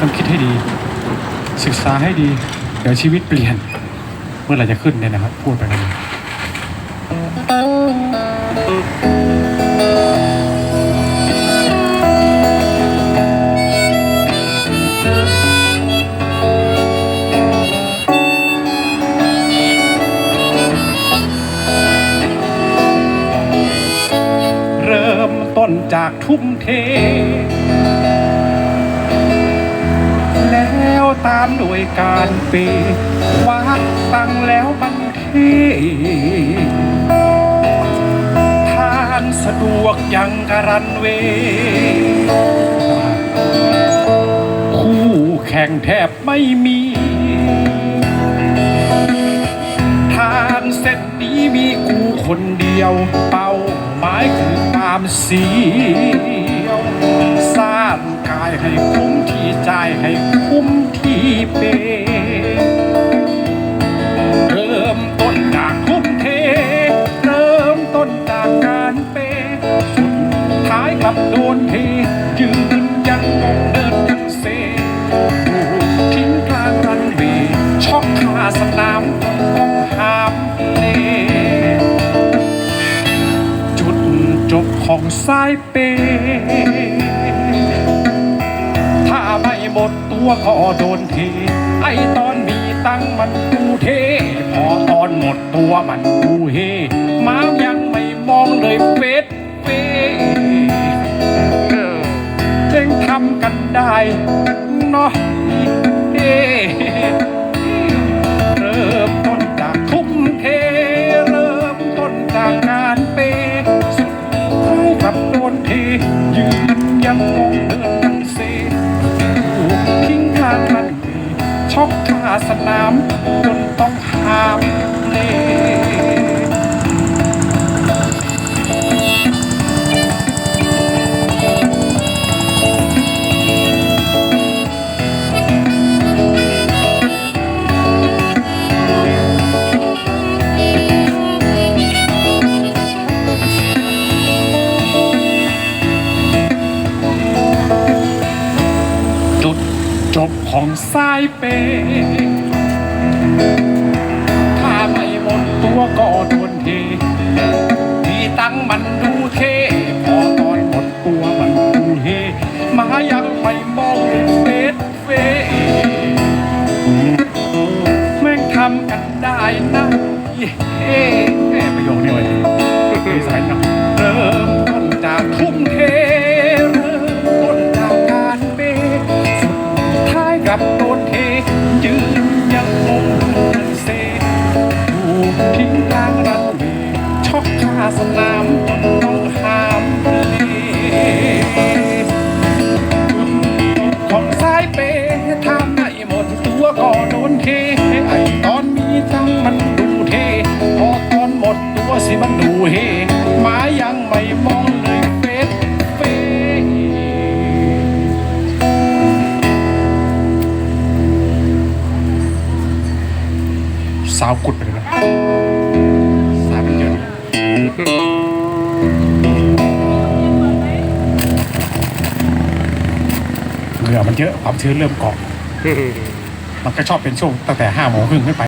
ต้องคิดให้ดี ศึกษาให้ดี เดี๋ยวชีวิตเปลี่ยน เมื่อไหร่จะขึ้นเนี่ยนะครับ พูดไปเลยเริ่มต้นจากทุ่มเทามโดยการปย์วางตังแล้วบันเททานสะดวกยังการันเว คู่แข่งแทบไม่มีทางเส้นนี้มีกูคนเดียว เป้าหมายคือตามสี โดนเทยืนยังงงเดินยังเซถูกทิ้งกลางรันเวย์ช็อกคาสนามต้องห้ามเลจุดจบของสายเป ถ้าไม่หมดตัวก็โดนเท ไอตอนมีตังมันดูเท พอตอนหมดตัวมันดูเฮ ช็อกาสนามจนต้องห้ามเล จบของสายเปย์ถ้าไม่หมดตัวก็โดนเทมีตังมันดูเท พอตอนหมดตัวมันดูเฮมายังไม่มองเฟสเฟแม่งทำกันได้นะเย้ กทิ้งกลางรันวย์ช็อกคาสนามต้องห้ามเลของสายเปย์ถ้าไม่หมดตัวก็โดนเทไอตอนมีตังมันดูเท พอตอนหมดตัวสิมันดูเฮหมายังไม่มองเลยเฟสเฟสาวกุดไปเลยนะ เหงื่อมันเยอะความชื้นเริ่มเกาะมันก็ชอบเป็นช่วงตั้งแต่ห้าโมงครึ่งขึ้นไป